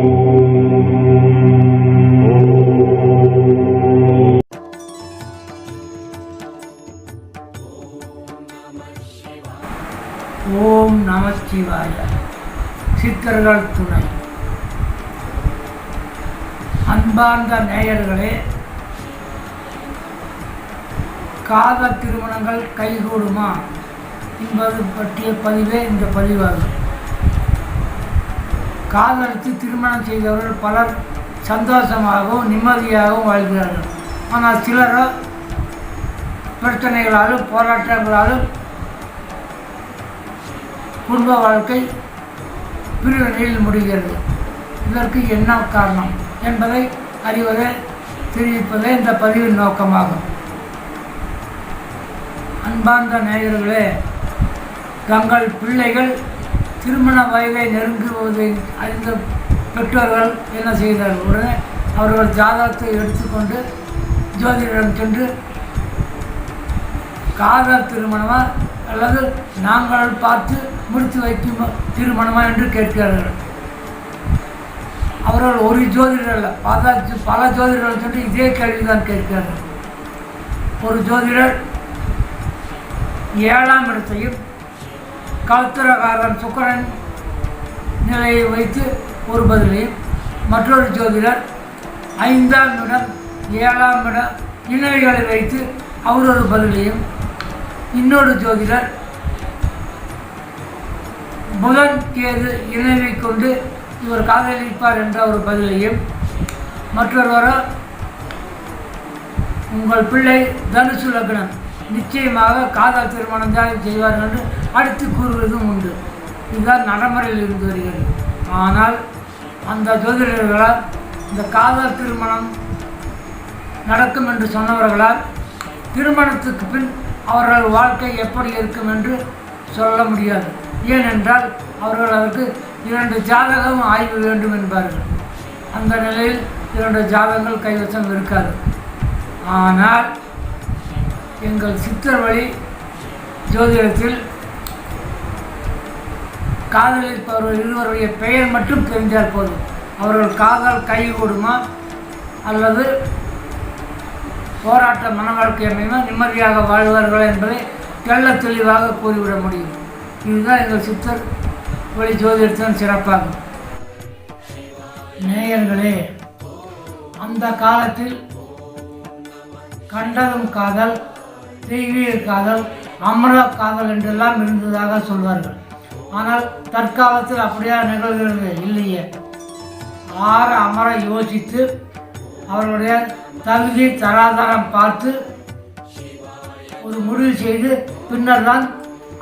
ஓம் நம சிவாய. சித்தர்கள் துணை. அன்பார்ந்த நேயர்களே காதல் திருமணங்கள் கைகூடுமா என்பது பற்றிய பதிவே இந்த பதிவாகும். காதலித்து திருமணம் செய்தவர்கள் பலர் சந்தோஷமாகவும் நிம்மதியாகவும் வாழ்கிறார்கள். ஆனால் சிலரோ பிரச்சனைகளாலும் போராட்டங்களாலும் குடும்ப வாழ்க்கை பிரிவினையில் முடிகிறது. இதற்கு என்ன காரணம் என்பதை அறிவதே தெரிவிப்பதே இந்த பதிவின் நோக்கமாகும். அன்பார்ந்த நேயர்களே தங்கள் பிள்ளைகள் திருமண வயதை நெருங்குவதை அறிந்த பெற்றோர்கள் என்ன செய்கிறார்கள் உடனே அவர்கள் ஜாதகத்தை எடுத்துக்கொண்டு ஜோதிடரிடம் சென்று காதல் திருமணமா? அல்லது நாங்கள் பார்த்து முடித்து வைக்கும் திருமணமா? என்று கேட்கிறார்கள். அவர்கள் ஒரு ஜோதிடர் அல்ல பல பல ஜோதிடர்கள் சொல்லி இதே கேள்விதான் கேட்கிறார்கள். ஒரு ஜோதிடர் ஏழாம் இடத்தையும் கௌத்திரகாரன் சுக்கரன் நிலையை வைத்து ஒரு பதிலையும் மற்றொரு ஜோதிடர் ஐந்தாம் இடம் ஏழாம் இடம் இணைகளை வைத்து அவர் ஒரு பதிலையும் இன்னொரு ஜோதிடர் புதன் கேது இணைவை கொண்டு இவர் காதலிப்பார் என்ற ஒரு பதிலையும் மற்றொருவரோ உங்கள் பிள்ளை தனுசு லக்னம் நிச்சயமாக காதல் திருமணம் தான் செய்வார் என்று அடுத்து கூறுவதும் உண்டு. இதுதான் நடைமுறையில் இருந்து வருகிறது. ஆனால் அந்த ஜோதிடர்களால் இந்த காதல் திருமணம் நடக்கும் என்று சொன்னவர்களால் திருமணத்துக்கு பின் அவர்கள் வாழ்க்கை எப்படி இருக்கும் என்று சொல்ல முடியாது. ஏனென்றால் அவர்கள் அதற்கு இரண்டு ஜாதகம் ஆய்வு வேண்டும் என்பார்கள். அந்த நிலையில் இரண்டு ஜாதகங்கள் கைவசம் இருக்காது. ஆனால் எங்கள் சித்தர் வழி ஜோதிடத்தில் காதலிப்பவர்கள் இருவருடைய பெயர் மட்டும் தெரிஞ்சால் போதும். அவர்கள் காதல் கைகூடுமா அல்லது போராட்ட மன வாழ்க்கை அமையுமா? நிம்மதியாக வாழ்வார்கள் என்பதை தெள்ள தெளிவாக கூறிவிட முடியும். இதுதான் எங்கள் சித்தர் ஒளி ஜோதிடத்தின் சிறப்பாகும். நேயர்களே அந்த காலத்தில் கண்டதும் காதல் தெய்வீக காதல் அமர காதல் என்றெல்லாம் இருந்ததாக சொல்வார்கள். ஆனால் தற்காலத்தில் அப்படியா நிகழ்கிறது? இல்லையே. ஆற அமர யோசித்து அவர்களுடைய தகுதி தராதரம் பார்த்து ஒரு முடிவு செய்து பின்னர் தான்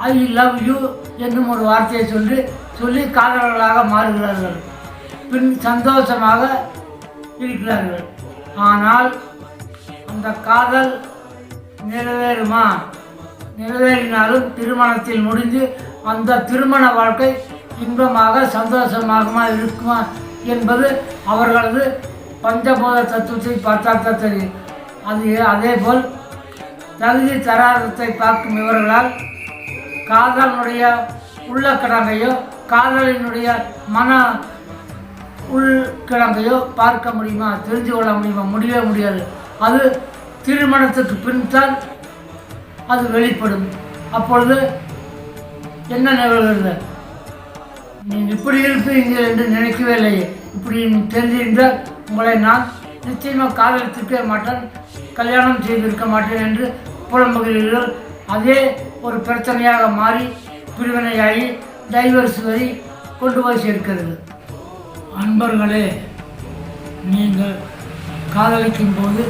ஐ லவ் யூ என்னும் ஒரு வார்த்தையை சொல்லி சொல்லி காதலர்களாக மாறுகிறார்கள். பின் சந்தோஷமாக இருக்கிறார்கள். ஆனால் அந்த காதல் நிறைவேறுமா? நிறைவேறினாலும் திருமணத்தில் முடிந்து அந்த திருமண வாழ்க்கை இன்பமாக சந்தோஷமாகமா இருக்குமா என்பது அவர்களது பஞ்சபோத தத்துவத்தை பார்த்தால் தான் தெரியும். அது அதே போல் தகுதி தராதத்தை பார்க்கும் இவர்களால் காதலனுடைய உள்ளக்கிழங்கையோ காதலினுடைய மன உள்கிழங்கையோ பார்க்க முடியுமா தெரிஞ்சு கொள்ள முடியுமா முடியவே முடியாது. அது திருமணத்துக்கு பின் தான் அது வெளிப்படும். அப்பொழுது என்ன நிகழ்கிறது? நீ இப்படி இருப்பீங்க என்று நினைக்கவே இல்லையே இப்படி தெரிஞ்சிருந்தால் உங்களை நான் நிச்சயமாக காதலித்திருக்க மாட்டேன் கல்யாணம் செய்திருக்க மாட்டேன் என்று புலம்புகிறீர்கள். அதே ஒரு பிரச்சனையாக மாறி பிரிவினையாகி டைவர்ஸ் வரை கொண்டு போய் சேர்க்கிறது. அன்பர்களே நீங்கள் காதலிக்கும் போது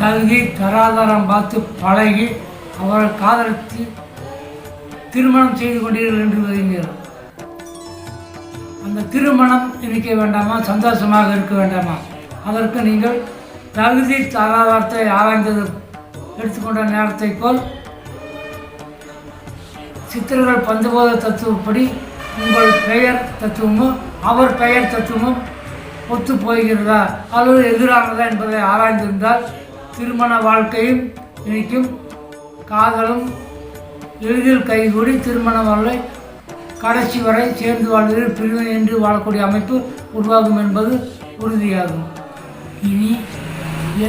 தகுதி தராதாரம் பார்த்து பழகி அவரை காதலித்து திருமணம் செய்து கொண்டீர்கள் என்று வருகிறீர்கள் அந்த திருமணம் இருக்க வேண்டாமா? சந்தோஷமாக இருக்க வேண்டாமா? அதற்கு நீங்கள் தகுதி தராதாரத்தை ஆராய்ந்தது எடுத்துக்கொண்ட நேரத்தை போல் சித்தர்கள் பந்துபோத தத்துவப்படி உங்கள் பெயர் தத்துவமும் அவர் பெயர் தத்துவமும் ஒத்து போகிறதா? அல்லது எதிரானதா என்பதை ஆராய்ந்திருந்தால் திருமண வாழ்க்கையும் இனிக்கும் காதலும் எளிதில் கைகூடி திருமண வரை கடைசி வரை சேர்ந்து வாழ்வதில் பிரிவினை என்று வாழக்கூடிய அமைப்பு உருவாகும் என்பது உறுதியாகும். இனி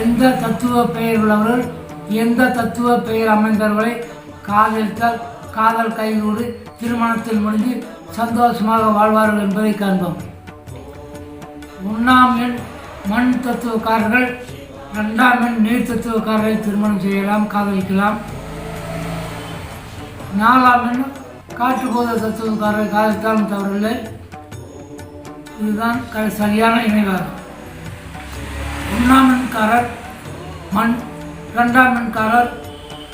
எந்த தத்துவ பெயர் உள்ளவர்கள் எந்த தத்துவ பெயர் அமைந்தவர்களை காதலித்தால் காதல் கைகூடி திருமணத்தில் முடிந்து சந்தோஷமாக வாழ்வார்கள் என்பதை காண்போம் ஒன்றாம் எண் மண் தத்துவக்காரர்கள் ரெண்டாம் எண் நீர் தத்துவக்காரரை திருமணம் செய்யலாம் காதலிக்கலாம். நாலாம் காற்று போத தத்துவக்காரரை காலத்தாலும் தவறில்லை. இதுதான் க- சரியான இணைவாகும் ஒன்றாம் மின்காரர் மண் இரண்டாம் மின்காரர்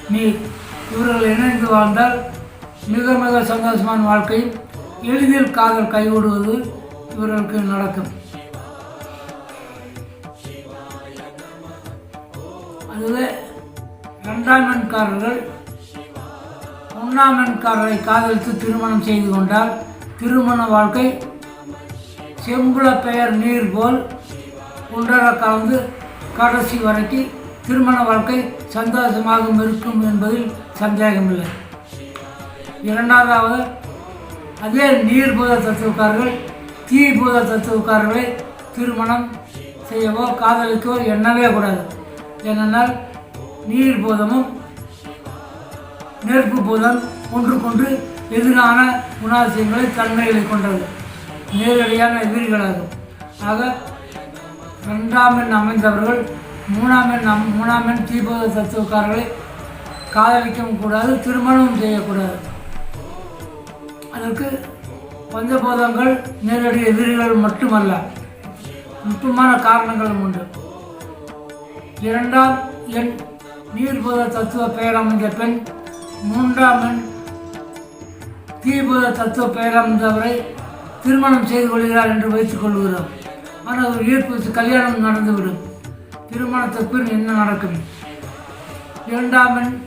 நீர். இவர்கள் இணைந்து வாழ்ந்தால் மிக மிக சந்தோஷமான வாழ்க்கையும் எளிதில் காதல் கைவிடுவது இவர்களுக்கு நடக்கும். அதுவே இரண்டாம் எண்காரர்கள் ஒன்றாம் காதலித்து திருமணம் செய்து கொண்டால் திருமண வாழ்க்கை செம்புல பெயர் நீர் போல் ஒன்றர கலந்து கடைசி வரைக்கும் திருமண வாழ்க்கை சந்தோஷமாக இருக்கும் என்பதில் சந்தேகமில்லை. இரண்டாவது அதே நீர்பூத தத்துவக்காரர்கள் தீபூத தத்துவக்காரர்களை திருமணம் செய்யவோ காதலிக்கவோ எண்ணவே கூடாது. ஏனென்றால் நீர்பூதமும் நெருப்பு பூதம் ஒன்றுக்கொன்று எதிரான குணாதிசயங்களை தன்மைகளை கொண்டது. நேரடியான எதிரிகளாகும். ஆக ரெண்டாம் எண் அமைந்தவர்கள் மூணாம் எண் அம் மூணாம் எண் தீபோத தத்துவக்காரர்களை காதலிக்கவும் கூடாது திருமணமும் செய்யக்கூடாது. அதற்கு பஞ்சபோதங்கள் நேரடி எதிரிகள் மட்டுமல்ல நுட்பமான காரணங்களும் உண்டு. இரண்டாம் எண் நீர்போத தத்துவ பெயர் அமைந்த பெண் மூன்றாம் எண் தீபுத தத்துவ பெயர் திருமணம் செய்து கொள்கிறார் என்று வைத்துக் கொள்கிறோம். ஆனால் ஒரு ஈர்ப்பு கல்யாணம் நடந்துவிடும். திருமணத்துக்கு பின் என்ன நடக்கும்? இரண்டாம் எண்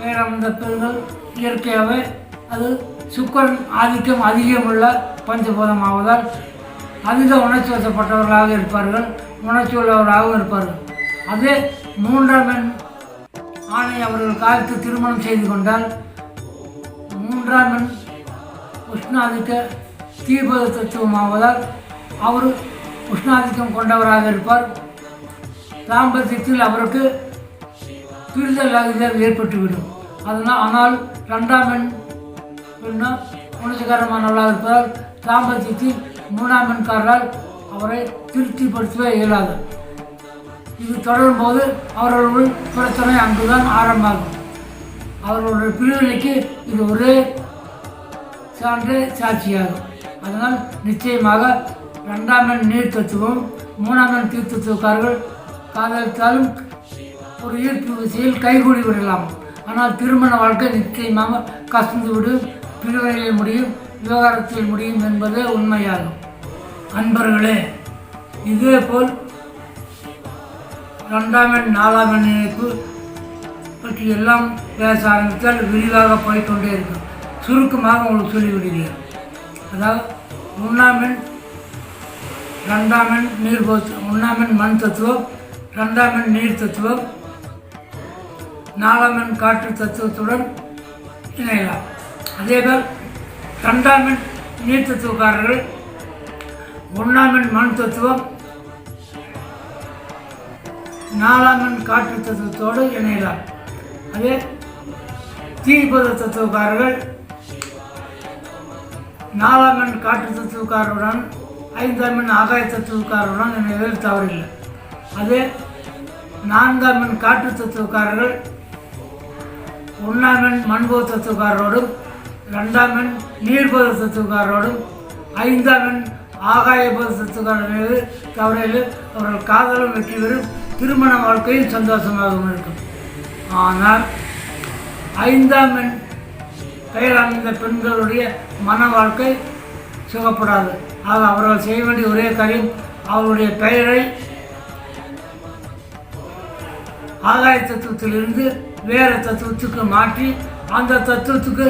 பெயர் பெண்கள் இயற்கையாகவே அது சுக்கரன் ஆதிக்கம் அதிகமுள்ள பஞ்சபூதம் ஆவதால் அதிக உணர்ச்சி வசப்பட்டவர்களாக இருப்பார்கள். உணர்ச்சி உள்ளவர்களாகவும் இருப்பார்கள். அதே மூன்றாம் எண் ஆணை அவர்கள் காலத்து திருமணம் செய்து கொண்டால் மூன்றாம் எண் உஷ்ணாதிக்க தீபத தத்துவம் ஆவதால் அவர் உஷ்ணாதிக்கம் கொண்டவராக இருப்பார். தாம்பத்தியத்தில் அவருக்கு பிரிதல் அகுதல் ஏற்பட்டுவிடும். அதனால் ஆனால் ரெண்டாம் எண் பெண்ணோ உணர்ச்சிகரமானவளாக இருப்பதால் தாம்பத்தியத்தில் மூணாம் எண்காரரால் அவரை திருப்திப்படுத்தவே இயலாது. இது தொடரும் போது அவர்களுடைய பிரச்சனை அங்குதான் ஆரம்பமாகும் அவர்களுடைய பிரிவினைக்கு இது ஒரே சான்று சாட்சியாகும். அதனால் நிச்சயமாக ரெண்டாம் எண் நீர் தத்துவம் மூணாம் எண் தீர்த்தத்துவக்காரர்கள் காதலித்தாலும் ஒரு ஈர்ப்பு விசையில் கைகூடி விடலாம். ஆனால் திருமண வாழ்க்கை நிச்சயமாக கசந்து விடும் பிரிவினையில் முடியும் விவகாரத்தில் முடியும் என்பதே உண்மையாகும். அன்பர்களே இதேபோல் ரெண்டாம் எண் நாலாம் எண் இணைப்பு பற்றி எல்லாம் பேச ஆரம்பித்தால் விரிவாக போய்க்கொண்டே இருக்கும். சுருக்கமாக உங்களுக்கு சொல்லிவிடுகிறேன். அதாவது ஒன்றாம் எண் ரெண்டாம் எண் நீர் ஒன்றாம் எண் மண் தத்துவம் ரெண்டாம் எண் நீர் தத்துவம் நாலாம் எண் காற்று தத்துவத்துடன் இணையலாம். அதேபோல் ரெண்டாம் எண் நீர் தத்துவக்காரர்கள் ஒன்றாம் எண் மண் தத்துவம் நாலாம் காற்று தத்துவத்தோடு இணையலாம் அதே தீபத தத்துவக்காரர்கள் நாலாம் காற்று தத்துவக்காரருடன் ஐந்தாம் எண் ஆகாய தத்துவக்காரருடன் இணைவதில் தவறில்லை. அதே நான்காம் எண் காற்று தத்துவக்காரர்கள் ஒன்றாம் எண் மண்போத தத்துவக்காரரோடும் ரெண்டாம் எண் நீர்போத தத்துவக்காரரோடும் ஐந்தாம் எண் ஆகாய போத தத்துவக்காரர்கள் தவறையில் அவர்கள் காதலும் வெற்றி பெறும் திருமண வாழ்க்கையும் சந்தோஷமாகவும் இருக்கும். ஆனால் ஐந்தாம் எண் பெயர் அமைந்த பெண்களுடைய மன வாழ்க்கை சுகப்படாது ஆக அவர்கள் செய்ய வேண்டிய ஒரே காரியம் அவருடைய பெயரை ஆகாய தத்துவத்திலிருந்து வேறு தத்துவத்துக்கு மாற்றி அந்த தத்துவத்துக்கு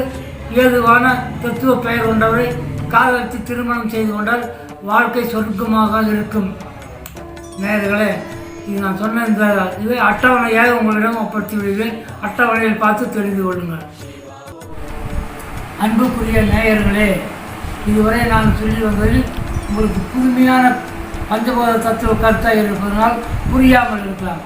ஏதுவான தத்துவ பெயர் கொண்டவரை காதலித்து திருமணம் செய்து கொண்டால் வாழ்க்கை சொர்க்கமாக இருக்கும். நேர்களே இது நான் சொன்ன இந்த இதை அட்டவணையாக உங்களிடம் ஒப்படைத்து விடுகிறேன் அட்டவணையில் பார்த்து தெரிந்து கொள்ளுங்கள். அன்புக்குரிய நேயர்களே இதுவரை நான் சொல்லி வந்ததில் உங்களுக்கு புதுமையான பஞ்சபோத தத்துவ கருத்தாக இருப்பதனால் புரியாமல் இருக்கலாம்.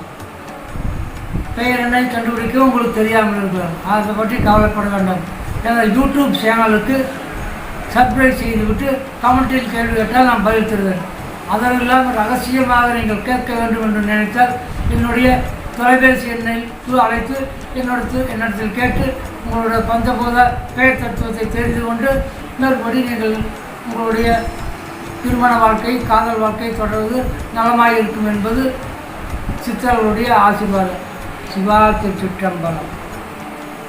பெயர் என்னை கண்டுபிடிக்க உங்களுக்கு தெரியாமல் இருக்கலாம். அதை பற்றி கவலைப்பட வேண்டாம். எங்கள் யூடியூப் சேனலுக்கு சப்ஸ்கிரைப் செய்துவிட்டு கமெண்டில் கேள்வி கேட்டால் நான் பதில் தருவேன். அதெல்லாம் ரகசியமாக நீங்கள் கேட்க வேண்டும் என்று நினைத்தால் என்னுடைய தொலைபேசி எண்ணை அழைத்து என்னோட என்னிடத்தில் கேட்டு உங்களுடைய பந்தபோத பெயர் தத்துவத்தை தெரிந்து கொண்டு மேற்படி நீங்கள் உங்களுடைய திருமண வாழ்க்கை காதல் வாழ்க்கை தொடர்வது நலமாக இருக்கும் என்பது சித்தர்களுடைய ஆசீர்வாதம். சிவா திருச்சிற்றம்பலம்.